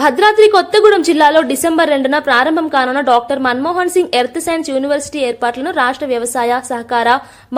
భద్రాద్రి కొత్తగూడెం జిల్లాలో డిసెంబర్ రెండున ప్రారంభం కానున్న doctor Manmohan Singh earth science university ఏర్పాట్లను రాష్ట్ర వ్యవసాయ సహకార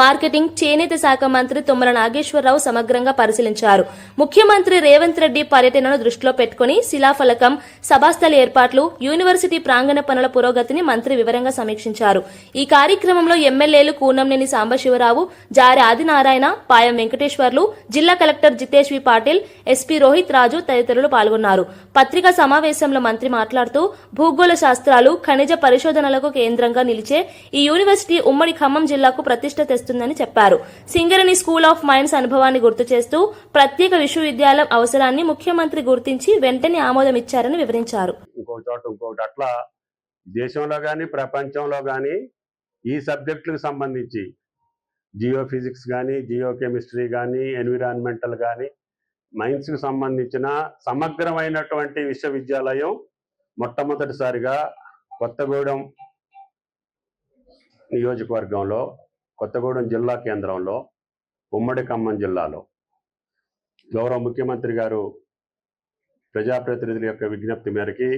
మార్కెటింగ్ చేనేత శాఖ మంత్రి తుమ్మల నాగేశ్వరరావు సమగ్రంగా పరిశీలించారు. ముఖ్యమంత్రి రేవంత్ రెడ్డి పర్యటనను దృష్టిలో పెట్టుకుని శిలాఫలకం సభాస్థలి ఏర్పాట్లు యూనివర్సిటీ ప్రాంగణ పనుల పురోగతిని మంత్రి వివరంగా సమీక్షించారు. ఈ కార్యక్రమంలో ఎమ్మెల్యేలు కూనంనేని సాంబశివరావు జారి ఆదినారాయణ పాయం వెంకటేశ్వర్లు జిల్లా collector Jitesh V Patil SP Rohit Raju తదితరులు పాల్గొన్నారు. పత్రికా సమావేశంలో మంత్రి మాట్లాడుతూ భూగోళ శాస్త్రాలు ఖనిజ పరిశోధనలకు కేంద్రంగా నిలిచే ఈ యూనివర్సిటీ ఉమ్మడి ఖమ్మం జిల్లాకు ప్రతిష్ట తెస్తుందని చెప్పారు. సింగరేణి స్కూల్ ఆఫ్ మైన్స్ అనుభవాన్ని గుర్తు చేస్తూ ప్రత్యేక విశ్వవిద్యాలయం అవసరాన్ని ముఖ్యమంత్రి గుర్తించి వెంటనే ఆమోదం ఇచ్చారని వివరించారు. ఇంకో చోట అట్లా దేశంలో కానీ ప్రపంచంలో కానీ ఈ సబ్జెక్టులకు సంబంధించి జియో ఫిజిక్స్ కానీ జియో కెమిస్ట్రీ కానీ ఎన్విరాన్మెంటల్ కానీ మైన్స్కి సంబంధించిన సమగ్రమైనటువంటి విశ్వవిద్యాలయం మొట్టమొదటిసారిగా కొత్తగూడెం నియోజకవర్గంలో కొత్తగూడెం జిల్లా కేంద్రంలో ఉమ్మడి ఖమ్మం జిల్లాలో. గౌరవ ముఖ్యమంత్రి గారు ప్రజాప్రతినిధుల యొక్క విజ్ఞప్తి మేరకి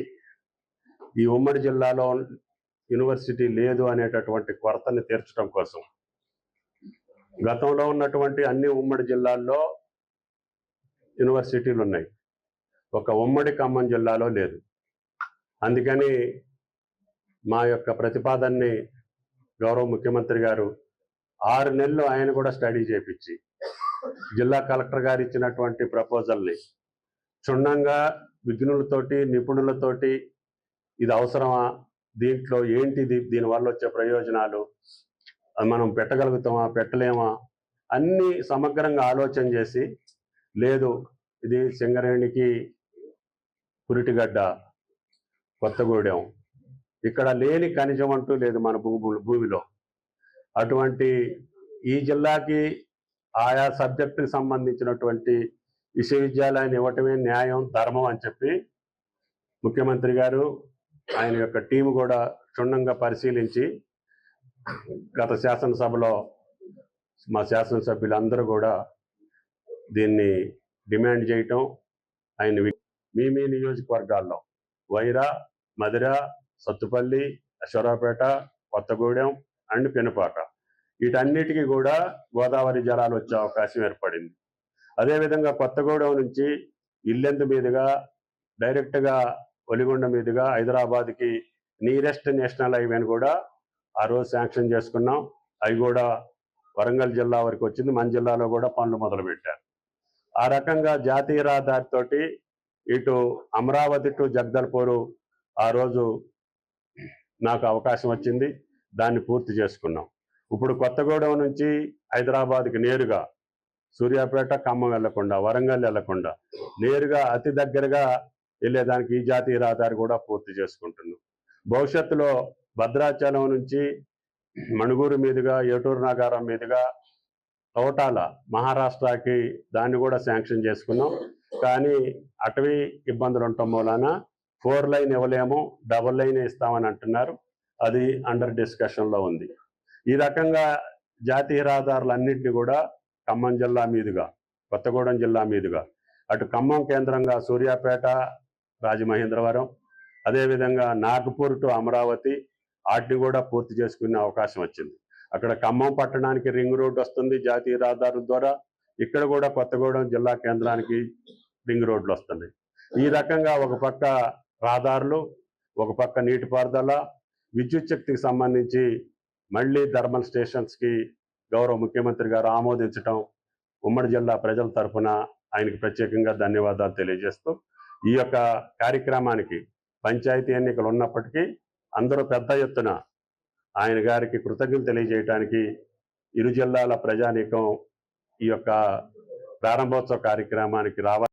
ఈ ఉమ్మడి జిల్లాలో యూనివర్సిటీ లేదు అనేటటువంటి కొరతని తీర్చడం కోసం గతంలో ఉన్నటువంటి అన్ని ఉమ్మడి జిల్లాల్లో యూనివర్సిటీలు ఉన్నాయి ఒక ఉమ్మడి ఖమ్మం జిల్లాలో లేదు. అందుకని మా యొక్క ప్రతిపాదనని గౌరవ ముఖ్యమంత్రి గారు ఆరు నెలలు ఆయన కూడా స్టడీ చేపించి జిల్లా కలెక్టర్ గారు ఇచ్చినటువంటి ప్రపోజల్ని క్షుణ్ణంగా విఘ్నులతోటి నిపుణులతోటి ఇది అవసరమా? దీంట్లో ఏంటిది? దీనివల్ల వచ్చే ప్రయోజనాలు? అది మనం పెట్టగలుగుతామా? పెట్టలేమా? అన్ని సమగ్రంగా ఆలోచన చేసి లేదు ఇది సింగరేణికి పురిటిగడ్డ కొత్తగూడెం. ఇక్కడ లేని ఖనిజం అంటూ లేదు మన భూమి భూమిలో. అటువంటి ఈ జిల్లాకి ఆయా సబ్జెక్టుకి సంబంధించినటువంటి విశ్వవిద్యాలయాన్ని ఇవ్వటమే న్యాయం ధర్మం అని చెప్పి ముఖ్యమంత్రి గారు ఆయన యొక్క టీం కూడా క్షుణ్ణంగా పరిశీలించి గత శాసనసభలో మా శాసనసభ్యులందరూ కూడా దీన్ని డిమాండ్ చేయటం ఆయన మీ మీ నియోజకవర్గాల్లో. వైరా మధుర సత్తుపల్లి అశ్వరాపేట కొత్తగూడెం అండ్ పెనుపాట. వీటన్నిటికీ కూడా గోదావరి జలాలు వచ్చే అవకాశం ఏర్పడింది. అదేవిధంగా కొత్తగూడెం నుంచి ఇల్లెందు మీదుగా డైరెక్ట్గా ఒలిగొండ మీదుగా హైదరాబాద్కి నీరెస్ట్ నేషనల్ హైవేని కూడా ఆ రోజు శాంక్షన్ చేసుకున్నాం. అవి కూడా వరంగల్ జిల్లా వరకు వచ్చింది. మన జిల్లాలో కూడా పనులు మొదలుపెట్టారు. ఆ రకంగా జాతీయ రహదారితోటి ఇటు అమరావతి టు జగదల్పూరు ఆ రోజు నాకు అవకాశం వచ్చింది. దాన్ని పూర్తి చేసుకున్నాం. ఇప్పుడు కొత్తగూడెం నుంచి హైదరాబాద్కి నేరుగా సూర్యాపేట ఖమ్మం వెళ్ళకుండా వరంగల్ వెళ్ళకుండా నేరుగా అతి దగ్గరగా వెళ్ళేదానికి ఈ జాతీయ రహదారి కూడా పూర్తి చేసుకుంటున్నాం. భవిష్యత్తులో భద్రాచలం నుంచి మణుగూరు మీదుగా ఏటూరు నగరం మీదుగా తోటాల మహారాష్ట్రకి దాన్ని కూడా శాంక్షన్ చేసుకున్నాం. కానీ అటవీ ఇబ్బందులు ఉండటం మూలాన ఫోర్ లైన్ ఇవ్వలేము డబుల్ లైన్ ఇస్తామని అంటున్నారు. అది అండర్ డిస్కషన్లో ఉంది. ఈ రకంగా జాతీయ రహదారులన్నింటినీ కూడా ఖమ్మం జిల్లా మీదుగా కొత్తగూడెం జిల్లా మీదుగా అటు ఖమ్మం కేంద్రంగా సూర్యాపేట రాజమహేంద్రవరం అదేవిధంగా నాగపూర్ టు అమరావతి వాటిని కూడా పూర్తి చేసుకునే అవకాశం వచ్చింది. అక్కడ ఖమ్మం పట్టణానికి రింగ్ రోడ్ వస్తుంది జాతీయ రహదారు ద్వారా. ఇక్కడ కూడా కొత్తగూడెం జిల్లా కేంద్రానికి రింగ్ రోడ్లు వస్తున్నాయి. ఈ రకంగా ఒక పక్క రహదారులు ఒక పక్క నీటిపారుదల విద్యుత్ శక్తికి సంబంధించి మళ్ళీ థర్మల్ స్టేషన్స్కి గౌరవ ముఖ్యమంత్రి గారు ఆమోదించటం ఉమ్మడి జిల్లా ప్రజల తరఫున ఆయనకి ప్రత్యేకంగా ధన్యవాదాలు తెలియజేస్తూ ఈ యొక్క కార్యక్రమానికి పంచాయతీ ఎన్నికలు ఉన్నప్పటికీ అందరూ పెద్ద ఎత్తున ఆయన గారికి కృతజ్ఞతలు తెలియజేయడానికి ఇరు జిల్లాల ప్రజానీకం ఈ యొక్క ప్రారంభోత్సవ కార్యక్రమానికి రావాలి.